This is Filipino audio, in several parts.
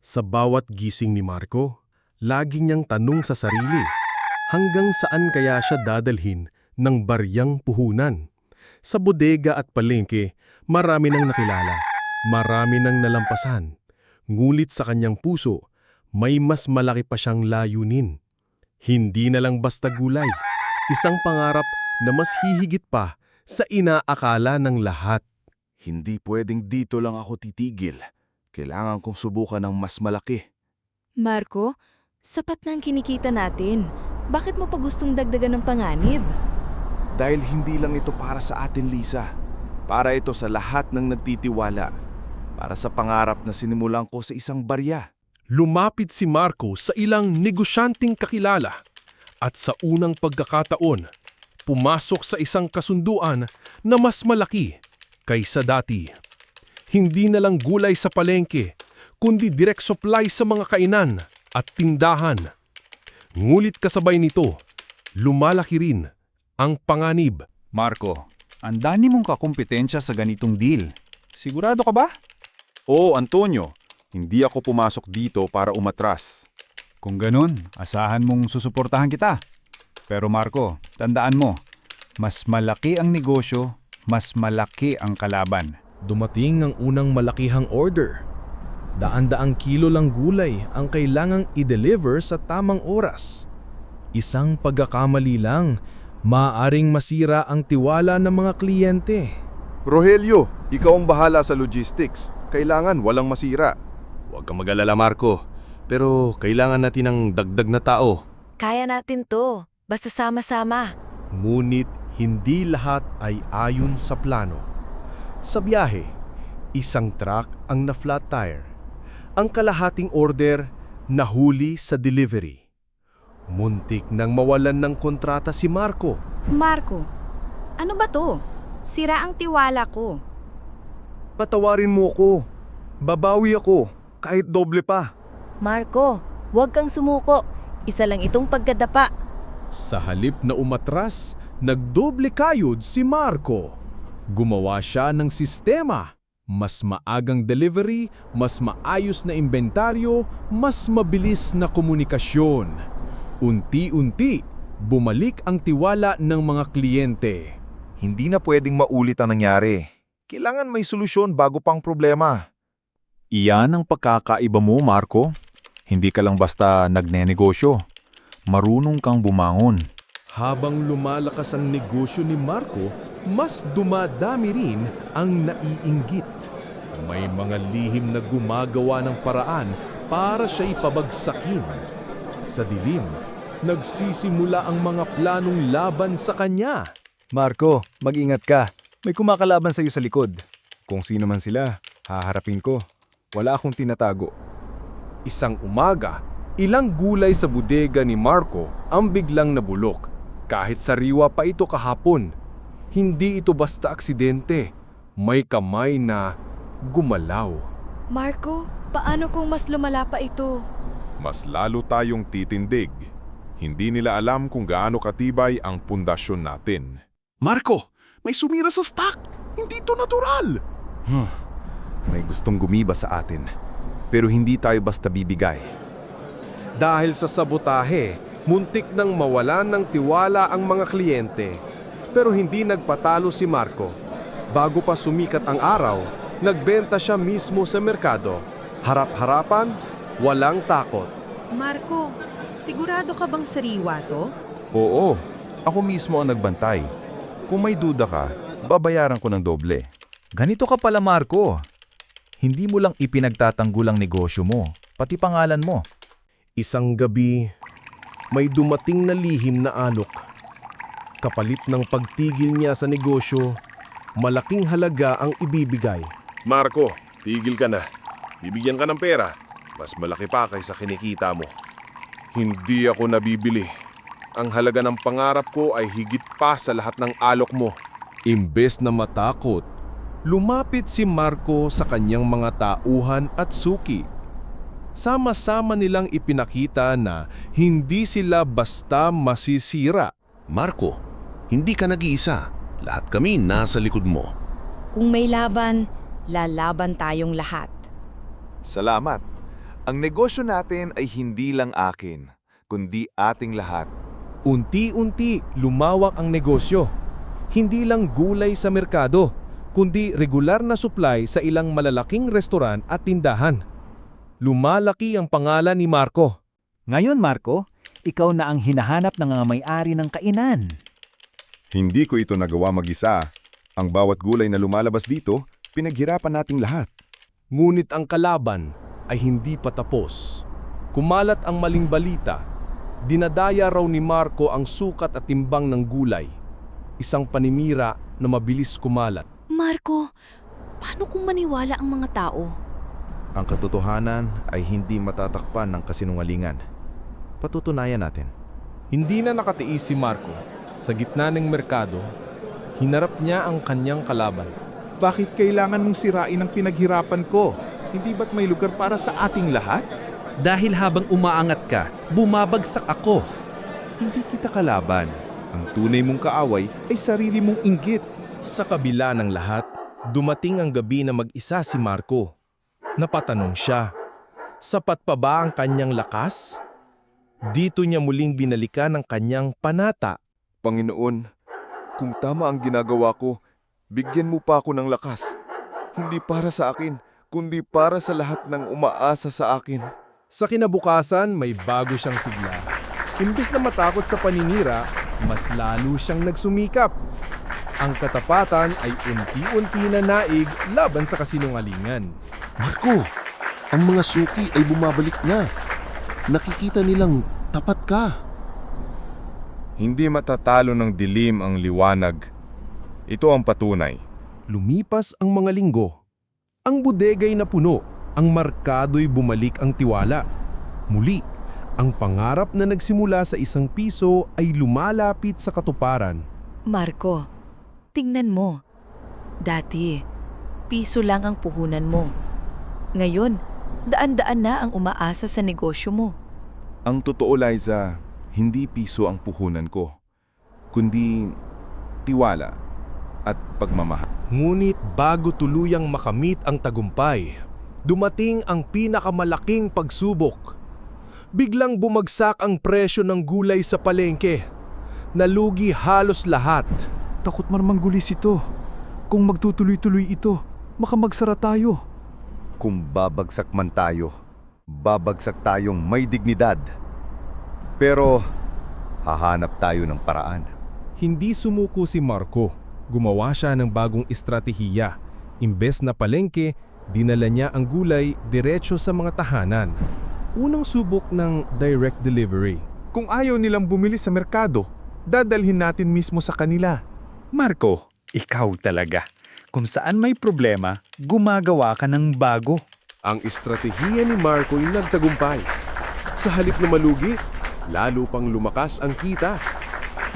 Sa bawat gising ni Marco, lagi niyang tanong sa sarili, hanggang saan kaya siya dadalhin ng baryang puhunan? Sa bodega at palengke, marami nang nakilala, marami nang nalampasan. Ngulit sa kanyang puso, may mas malaki pa siyang layunin. Hindi na lang basta gulay, isang pangarap na mas hihigit pa sa inaakala ng lahat. Hindi pwedeng dito lang ako titigil. Kailangan kong subukan ng mas malaki. Marco, sapat na ang kinikita natin. Bakit mo pa gustong dagdagan ng panganib? Dahil hindi lang ito para sa atin, Lisa. Para ito sa lahat ng nagtitiwala. Para sa pangarap na sinimulan ko sa isang barya. Lumapit si Marco sa ilang negosyanteng kakilala at sa unang pagkakataon, pumasok sa isang kasunduan na mas malaki kaysa dati. Hindi na lang gulay sa palengke, kundi direct supply sa mga kainan at tindahan. Ngulit kasabay nito, lumalaki rin ang panganib. Marco, ang dani mong kakumpetensya sa ganitong deal. Sigurado ka ba? Oo, Antonio. Hindi ako pumasok dito para umatras. Kung ganun, asahan mong susuportahan kita. Pero Marco, tandaan mo, mas malaki ang negosyo, mas malaki ang kalaban. Dumating ang unang malakihang order. Daan-daang kilo lang gulay ang kailangang i-deliver sa tamang oras. Isang pagkakamali lang, maaring masira ang tiwala ng mga kliyente. Rogelio, ikaw ang bahala sa logistics. Kailangan walang masira. Huwag kang mag-alala, Marco. Pero kailangan natin ng dagdag na tao. Kaya natin to. Basta sama-sama. Ngunit hindi lahat ay ayon sa plano. Sa biyahe, isang truck ang na-flat tire. Ang kalahating order nahuli sa delivery. Muntik nang mawalan ng kontrata si Marco. Marco, ano ba to? Sira ang tiwala ko. Patawarin mo ako. Babawi ako. Kahit doble pa. Marco, huwag kang sumuko. Isa lang itong pagkadapa. Sa halip na umatras, nagdoble kayod si Marco. Gumawa siya ng sistema. Mas maagang delivery, mas maayos na inventaryo, mas mabilis na komunikasyon. Unti-unti, bumalik ang tiwala ng mga kliyente. Hindi na pwedeng maulit ang nangyari. Kailangan may solusyon bago pang problema. Iyan ang pagkakaiba mo, Marco. Hindi ka lang basta nagnenegosyo. Marunong kang bumangon. Habang lumalakas ang negosyo ni Marco, mas dumadami rin ang naiinggit. May mga lihim na gumagawa ng paraan para siya ipabagsakin. Sa dilim, nagsisimula ang mga planong laban sa kanya. Marco, mag-ingat ka. May kumakalaban sa iyo sa likod. Kung sino man sila, haharapin ko. Wala akong tinatago. Isang umaga, ilang gulay sa bodega ni Marco ang biglang nabulok. Kahit sariwa pa ito kahapon, hindi ito basta aksidente. May kamay na gumalaw. Marco, paano kung mas lumala pa ito? mas lalo tayong titindig. Hindi nila alam kung gaano katibay ang pundasyon natin. Marco, may sumira sa stock. Hindi to natural. May gustong gumiba sa atin. Pero hindi tayo basta bibigay. Dahil sa sabotahe, muntik nang mawalan ng tiwala ang mga kliyente. Pero hindi nagpatalo si Marco. Bago pa sumikat ang araw, nagbenta siya mismo sa merkado. Harap-harapan, walang takot. Marco, sigurado ka bang sariwa to? Oo, ako mismo ang nagbantay. Kung may duda ka, babayaran ko ng doble. Ganito ka pala, Marco. Hindi mo lang ipinagtatanggol ang negosyo mo, pati pangalan mo. Isang gabi, may dumating na lihim na alok. Kapalit ng pagtigil niya sa negosyo, malaking halaga ang ibibigay. Marco, tigil ka na. Bibigyan ka ng pera. Mas malaki pa kaysa kinikita mo. Hindi ako nabibili. Ang halaga ng pangarap ko ay higit pa sa lahat ng alok mo. Imbes na matakot, lumapit si Marco sa kanyang mga tauhan at suki. Sama-sama nilang ipinakita na hindi sila basta masisira. Marco, hindi ka nag-iisa. Lahat kami nasa likod mo. Kung may laban, lalaban tayong lahat. Salamat. Ang negosyo natin ay hindi lang akin, kundi ating lahat. Unti-unti lumawak ang negosyo. Hindi lang gulay sa merkado, kundi regular na supply sa ilang malalaking restoran at tindahan. Lumalaki ang pangalan ni Marco. Ngayon, Marco, ikaw na ang hinahanap ng mga may-ari ng kainan. Hindi ko ito nagawa mag-isa. Ang bawat gulay na lumalabas dito, pinaghirapan nating lahat. Ngunit ang kalaban ay hindi pa tapos. Kumalat ang maling balita. Dinadaya raw ni Marco ang sukat at timbang ng gulay. Isang panimira na mabilis kumalat. Marco, paano kung maniwala ang mga tao? Ang katotohanan ay hindi matatakpan ng kasinungalingan. Patutunayan natin. Hindi na nakatiis si Marco. Sa gitna ng merkado, hinarap niya ang kanyang kalaban. Bakit kailangan mong sirain ang pinaghirapan ko? Hindi ba't may lugar para sa ating lahat? Dahil habang umaangat ka, bumabagsak ako. Hindi kita kalaban. Ang tunay mong kaaway ay sarili mong inggit. Sa kabila ng lahat, dumating ang gabi na mag-isa si Marco. Napatanong siya, sapat pa ba ang kanyang lakas? Dito niya muling binalikan ang kanyang panata. Panginoon, kung tama ang ginagawa ko, bigyan mo pa ako ng lakas. Hindi para sa akin, kundi para sa lahat ng umaasa sa akin. Sa kinabukasan, may bago siyang sigla. Imbis na matakot sa paninira, mas lalo siyang nagsumikap. Ang katapatan ay unti-unti na naig laban sa kasinungalingan. Marco, ang mga suki ay bumabalik na. Nakikita nilang tapat ka. Hindi matatalo ng dilim ang liwanag. Ito ang patunay. Lumipas ang mga linggo. Ang bodega'y napuno, ang markado'y bumalik ang tiwala. Muli, ang pangarap na nagsimula sa isang piso ay lumalapit sa katuparan. Marco, tingnan mo. Dati, piso lang ang puhunan mo. Ngayon, daan-daan na ang umaasa sa negosyo mo. Ang totoo, Liza, hindi piso ang puhunan ko, kundi tiwala at pagmamahal. Ngunit bago tuluyang makamit ang tagumpay, dumating ang pinakamalaking pagsubok. Biglang bumagsak ang presyo ng gulay sa palengke. Nalugi halos lahat. Takot man manggulis ito. Kung magtutuloy-tuloy ito, makamagsara tayo. Kung babagsak man tayo, babagsak tayong may dignidad. Pero hahanap tayo ng paraan. Hindi sumuko si Marco. Gumawa siya ng bagong estratehiya. Imbes na palengke, dinala niya ang gulay diretso sa mga tahanan. Unang subok ng direct delivery. Kung ayaw nilang bumili sa merkado, dadalhin natin mismo sa kanila. Marco, ikaw talaga. Kung saan may problema, gumagawa ka ng bago. Ang estratehiya ni Marco ay nagtagumpay. Sa halip na malugi, lalo pang lumakas ang kita.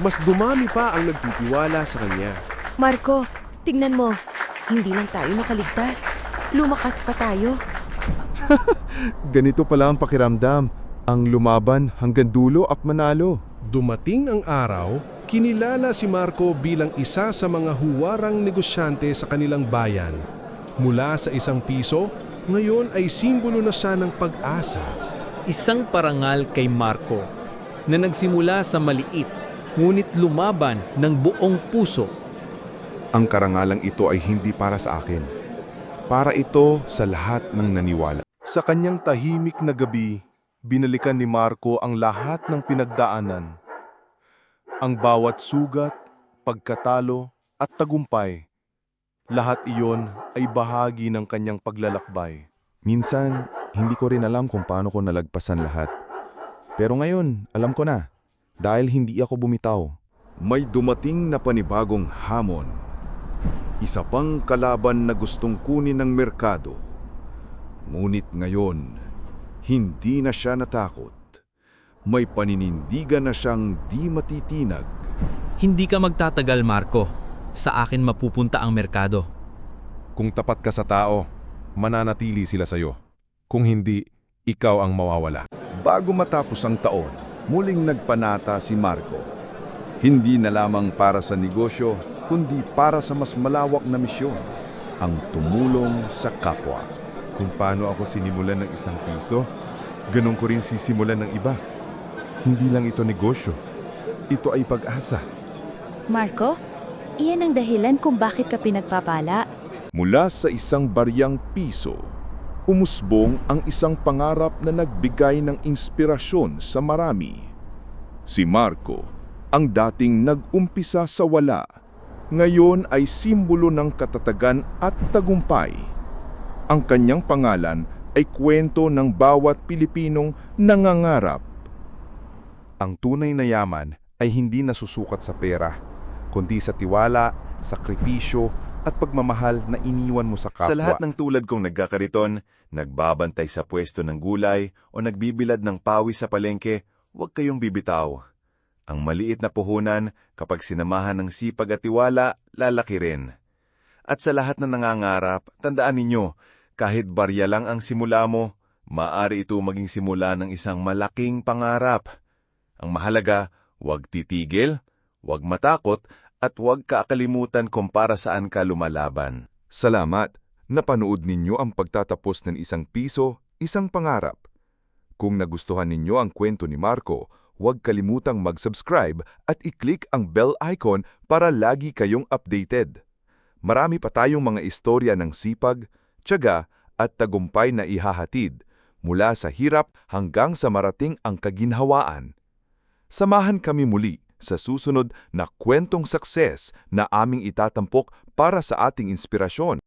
Mas dumami pa ang nagtitiwala sa kanya. Marco, tingnan mo. Hindi lang tayo nakaligtas. Lumakas pa tayo. Ganito pala ang pakiramdam. Ang lumaban hanggang dulo at manalo. Dumating ang araw, kinilala si Marco bilang isa sa mga huwarang negosyante sa kanilang bayan. Mula sa isang piso, ngayon ay simbolo na siya ng pag-asa. Isang parangal kay Marco na nagsimula sa maliit ngunit lumaban ng buong puso. Ang karangalang ito ay hindi para sa akin. Para ito sa lahat ng naniwala. Sa kanyang tahimik na gabi, binalikan ni Marco ang lahat ng pinagdaanan. Ang bawat sugat, pagkatalo at tagumpay. Lahat iyon ay bahagi ng kanyang paglalakbay. Minsan, hindi ko rin alam kung paano ko nalagpasan lahat. Pero ngayon, alam ko na. Dahil hindi ako bumitaw. May dumating na panibagong hamon. Isa pang kalaban na gustong kunin ng merkado. Ngunit ngayon, hindi na siya natakot. May paninindigan na siyang di matitinag. Hindi ka magtatagal, Marco. Sa akin mapupunta ang merkado. Kung tapat ka sa tao, mananatili sila sa'yo. Kung hindi, ikaw ang mawawala. Bago matapos ang taon, muling nagpanata si Marco. Hindi na lamang para sa negosyo, kundi para sa mas malawak na misyon, ang tumulong sa kapwa. Kung paano ako sinimulan ng isang piso, ganun ko rin sisimulan ng iba. Hindi lang ito negosyo. Ito ay pag-asa. Marco, iyan ang dahilan kung bakit ka pinagpapala. Mula sa isang baryang piso, umusbong ang isang pangarap na nagbigay ng inspirasyon sa marami. Si Marco, ang dating nag-umpisa sa wala, ngayon ay simbolo ng katatagan at tagumpay. Ang kanyang pangalan ay kwento ng bawat Pilipinong nangangarap. Ang tunay na yaman ay hindi nasusukat sa pera, kundi sa tiwala, sakripisyo, at pagmamahal na iniwan mo sa kapwa. Sa lahat ng tulad kong nagkakariton, nagbabantay sa pwesto ng gulay o nagbibilad ng pawis sa palengke, huwag kayong bibitaw. Ang maliit na puhunan, kapag sinamahan ng sipag at tiwala, lalaki rin. At sa lahat na nangangarap, tandaan ninyo, kahit barya lang ang simula mo, maaari ito maging simula ng isang malaking pangarap. Ang mahalaga, huwag titigil, huwag matakot, at huwag kaakalimutan kung para saan ka lumalaban. Salamat, napanood ninyo ang pagtatapos ng isang piso, isang pangarap. Kung nagustuhan ninyo ang kwento ni Marco, huwag kalimutang mag-subscribe at i-click ang bell icon para lagi kayong updated. Marami pa tayong mga istorya ng sipag, tiyaga at tagumpay na ihahatid mula sa hirap hanggang sa marating ang kaginhawaan. Samahan kami muli sa susunod na kwentong success na aming itatampok para sa ating inspirasyon.